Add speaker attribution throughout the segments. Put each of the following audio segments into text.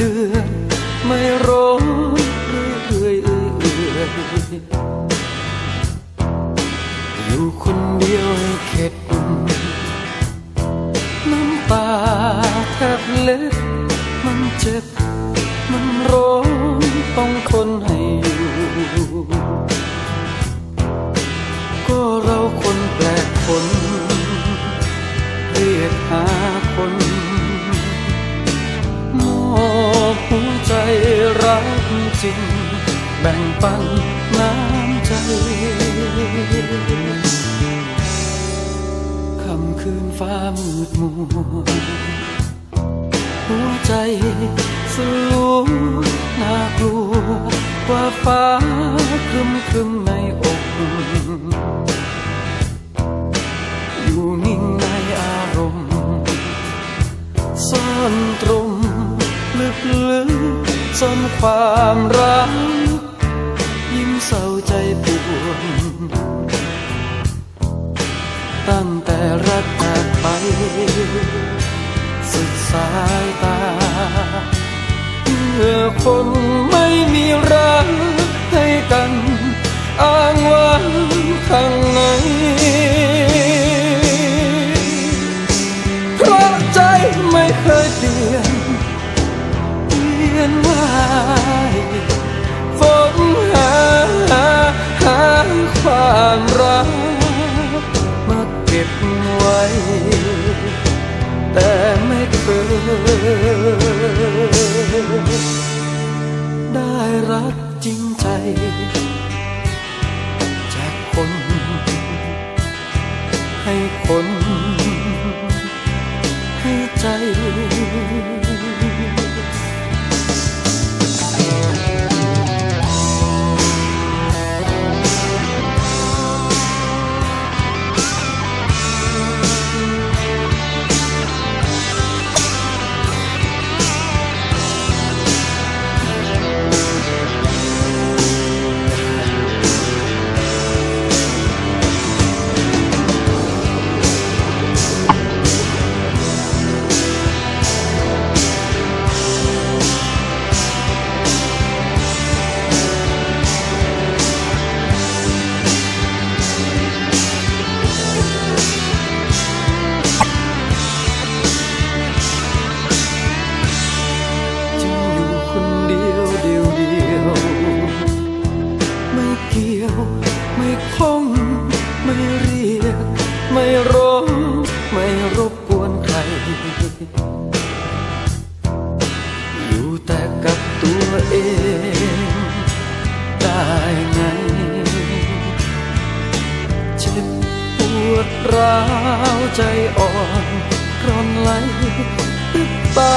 Speaker 1: เดือน ไม่ร้อนเรื่อยเอื่อยอยู่คนเดียวให้เข็ด น้ำตาแทบเล็ดมันเจ็บ มันร้อนต้องคนให้อยู่ก็เราคนแปลกคนเรียกหาคน ริง แบ่งปันน้ำใจ คำคืนฟ้ามืดมัวหัวใจสลัวน่ากลัวกว่าฟ้าครึมครึมใน ๆซ่อนความรัก ยิ้มเศร้าใจปวดตั้งแต่รักจากไป สุดสายตาเมื่อคน ก็บไว้ แต่ไม่เคยได้รักจริงใจ จากคน ให้คน ให้ใจ ไม่เรียก ไม่ร้องไม่รบกวนใคร อยู่แต่กับตัวเอง ได้ไง เจ็บปวดร้าวใจอ่อนร้อนไหลติดตา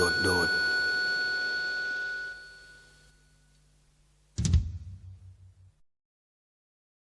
Speaker 1: โดดโดด